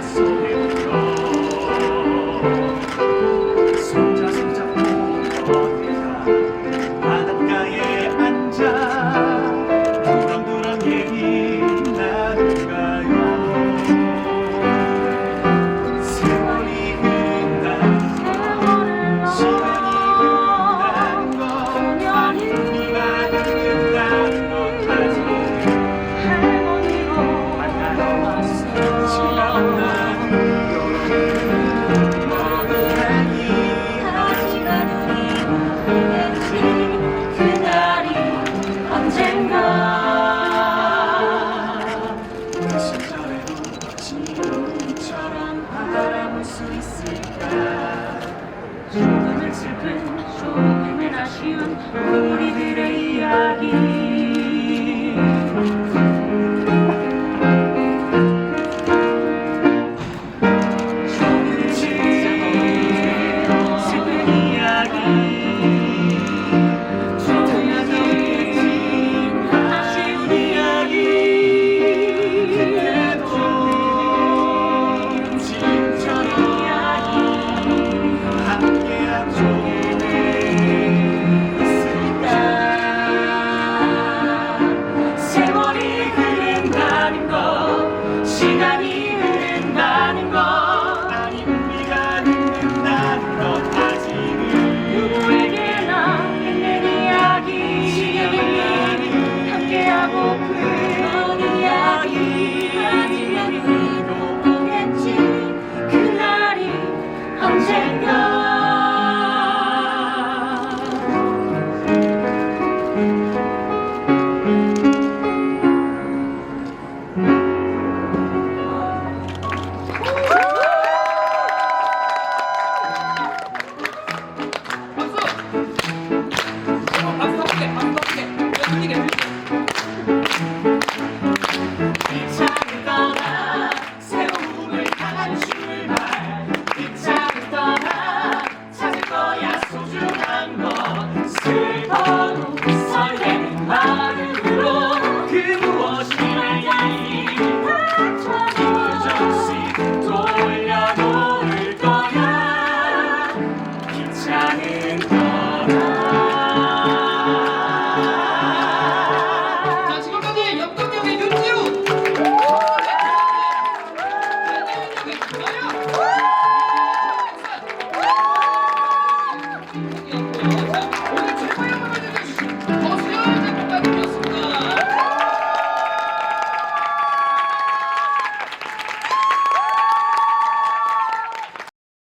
Christ. 조금은 슬픈 조금은 아쉬운 우리들의 이야기. You can